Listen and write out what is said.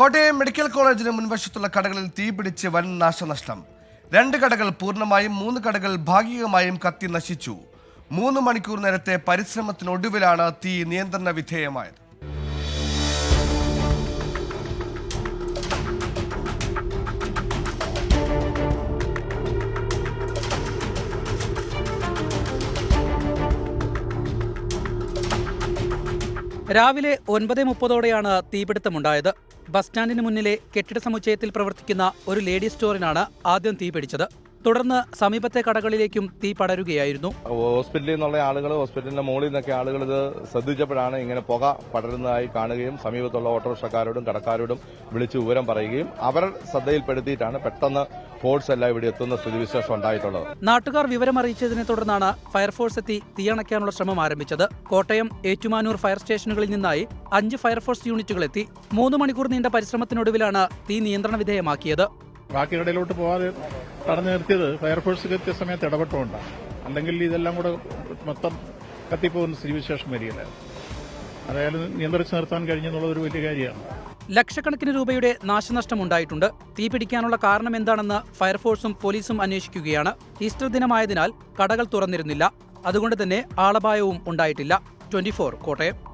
Kottayam medical കോളേജിന് മുൻവശത്തുള്ള കടകളിൽ തീപിടിച്ച് വൻ നാശനഷ്ടം. രണ്ട് കടകൾ പൂർണമായും മൂന്ന് കടകൾ ഭാഗികമായും കത്തി നശിച്ചു. മൂന്ന് മണിക്കൂർ നേരത്തെ പരിശ്രമത്തിനൊടുവിലാണ് തീ നിയന്ത്രണ വിധേയമായത്. രാവിലെ ഒൻപത് മുപ്പതോടെയാണ് തീപിടുത്തമുണ്ടായത്. ബസ് സ്റ്റാൻഡിന് മുന്നിലെ കെട്ടിട സമുച്ചയത്തിൽ പ്രവർത്തിക്കുന്ന ഒരു ലേഡി സ്റ്റോറിനാണ് ആദ്യം തീപിടിച്ചത്. തുടർന്ന് സമീപത്തെ കടകളിലേക്കും തീ പടരുകയായിരുന്നു. ഹോസ്പിറ്റലിൽ നിന്നുള്ള ആളുകൾ ഹോസ്പിറ്റലിന്റെ മുകളിൽ നിന്നൊക്കെ ആളുകൾ ഇത് ശ്രദ്ധിച്ചപ്പോഴാണ് ഇങ്ങനെ പുക പടരുന്നതായി കാണുകയും സമീപത്തുള്ള ഓട്ടോറിക്ഷക്കാരോടും കടക്കാരോടും വിളിച്ച് വിവരം പറയുകയും അവർ ശ്രദ്ധയിൽപ്പെടുത്തിയിട്ടാണ് പെട്ടെന്ന് ഫോഴ്സ് എല്ലാം ഇവിടെ എത്തുന്ന സ്ഥിതിവിശേഷം ഉണ്ടായിട്ടുള്ളത്. നാട്ടുകാർ വിവരം വിവരമറിയിച്ചതിനെ തുടർന്നാണ് ഫയർഫോഴ്സ് എത്തി തീയണയ്ക്കാനുള്ള ശ്രമം ആരംഭിച്ചത്. കോട്ടയം ഏറ്റുമാനൂർ ഫയർ സ്റ്റേഷനുകളിൽ നിന്നായി അഞ്ച് ഫയർഫോഴ്സ് യൂണിറ്റുകൾ എത്തി. മൂന്ന് മണിക്കൂർ നീണ്ട പരിശ്രമത്തിനൊടുവിലാണ് തീ നിയന്ത്രണ വിധേയമാക്കിയത്. ബാക്കി കടയിലോട്ട് പോകാതെ തടഞ്ഞു നിർത്തിയത് ഫയർഫോഴ്സ് കൃത്യസമയത്ത് ഇടപെട്ടുകൊണ്ടാണ്. അല്ലെങ്കിൽ ഇതെല്ലാം കൂടെ മൊത്തം കത്തിപ്പോകുന്ന സ്ഥിതിവിശേഷം വരികയില്ല. അതായത് നിയന്ത്രിച്ചു നിർത്താൻ കഴിഞ്ഞെന്നുള്ള ഒരു വലിയ കാര്യമാണ്. ലക്ഷക്കണക്കിന് രൂപയുടെ നാശനഷ്ടമുണ്ടായിട്ടുണ്ട്. തീ പിടിക്കാനുള്ള കാരണം എന്താണെന്ന് ഫയർഫോഴ്സും പോലീസും അന്വേഷിക്കുകയാണ്. ഈസ്റ്റർ ദിനമായതിനാൽ കടകൾ തുറന്നിരുന്നില്ല. അതുകൊണ്ട് തന്നെ ആളപായവും ഉണ്ടായിട്ടില്ല. ട്വന്റി കോട്ടയം.